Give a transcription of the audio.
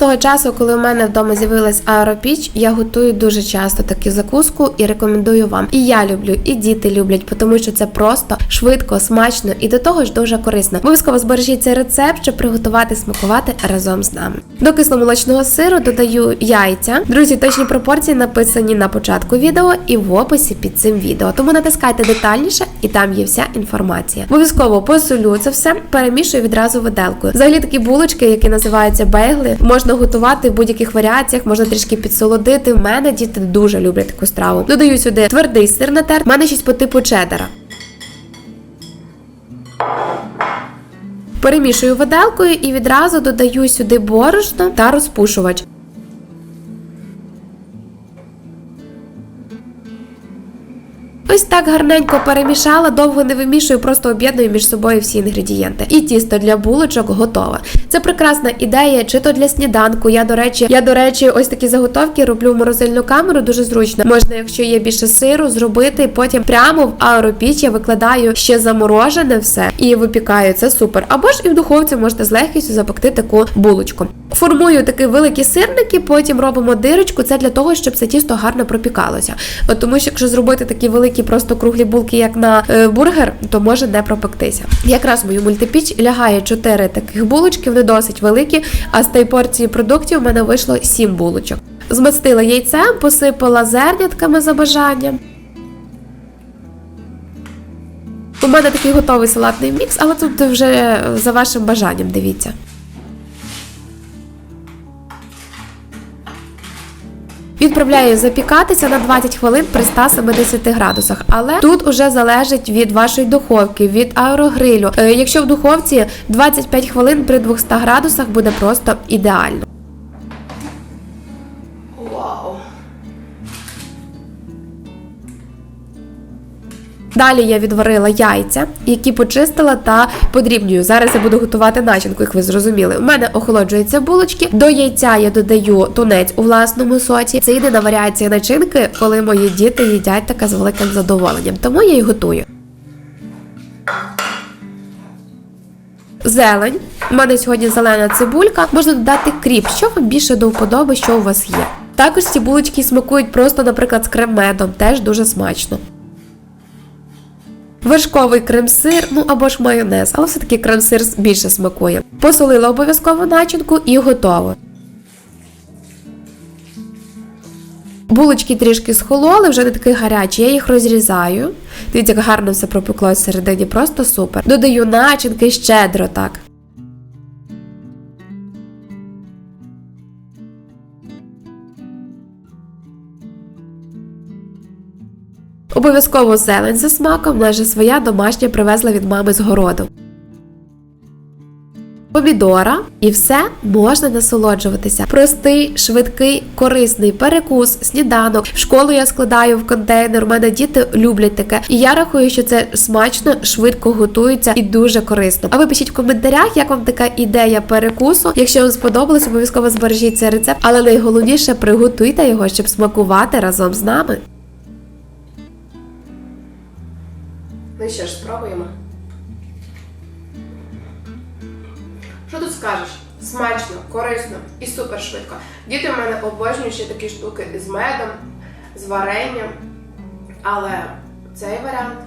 того часу, коли у мене вдома з'явилась аеропіч, я готую дуже часто таку закуску і рекомендую вам. І я люблю, і діти люблять, тому що це просто швидко, смачно і до того ж дуже корисно. Обов'язково збережіть цей рецепт, щоб приготувати смакувати разом з нами. До кисломолочного сиру додаю яйця. Друзі, точні пропорції написані на початку відео і в описі під цим відео. Тому натискайте детальніше, і там є вся інформація. Обов'язково посолю це все, перемішую відразу виделкою. Взагалі такі булочки, які називаються бейгли, можна готувати в будь-яких варіаціях, можна трішки підсолодити. В мене діти дуже люблять таку страву. Додаю сюди твердий сир натер, в мене щось по типу чедера. Перемішую виделкою і відразу додаю сюди борошно та розпушувач. Ось так гарненько перемішала, довго не вимішую, просто об'єдную між собою всі інгредієнти. І тісто для булочок готове. Це прекрасна ідея, чи то для сніданку. Я до речі, я до речі, ось такі заготовки роблю в морозильну камеру, дуже зручно. Можна, якщо є більше сиру, зробити потім прямо в аеропіч я викладаю ще заморожене все і випікаю. Це супер. Або ж і в духовці можете з легкістю запекти таку булочку. Формую такі великі сирники, потім робимо дирочку. Це для того, щоб це тісто гарно пропікалося. От тому що якщо зробити такі великі просто круглі булки, як на е, бургер, то може не пропектися. Якраз в мою мультипіч лягає 4 таких булочки, вони досить великі. А з тієї порції продуктів у мене вийшло 7 булочок. Змастила яйцем, посипала зернятками за бажанням. У мене такий готовий салатний мікс, але тут вже за вашим бажанням, дивіться. Відправляю запікатися на 20 хвилин при 170 градусах. Але тут уже залежить від вашої духовки, від аерогрилю. Е, Якщо в духовці 25 хвилин при 200 градусах буде просто ідеально. Далі я відварила яйця, які почистила та подрібнюю. Зараз я буду готувати начинку, як ви зрозуміли. У мене охолоджуються булочки. До яйця я додаю тунець у власному соці. Це єдина варіація начинки, коли мої діти їдять таке з великим задоволенням. Тому я й готую. Зелень. У мене сьогодні зелена цибулька. Можна додати кріп, що вам більше до вподоби, що у вас є. Також ці булочки смакують просто, наприклад, з крем-медом, теж дуже смачно. Вершковий крем-сир, ну або ж майонез, але все-таки крем-сир більше смакує. Посолила обов'язково начинку і готово. Булочки трішки схололи, вже не такі гарячі, я їх розрізаю. Дивіться, як гарно все пропеклося всередині, просто супер. Додаю начинки щедро так. Обов'язково зелень за смаком, майже своя домашня привезла від мами з городу. Помідора і все можна насолоджуватися. Простий, швидкий, корисний перекус, сніданок. Школу я складаю в контейнер. У мене діти люблять таке. І я рахую, що це смачно, швидко готується і дуже корисно. А ви пишіть в коментарях, як вам така ідея перекусу. Якщо вам сподобалось, обов'язково збережіть цей рецепт, але найголовніше приготуйте його, щоб смакувати разом з нами. Ну що ж, спробуємо. Що тут скажеш? Смачно, корисно і супер швидко. Діти в мене обожнюють ще такі штуки з медом, з варенням. Але цей варіант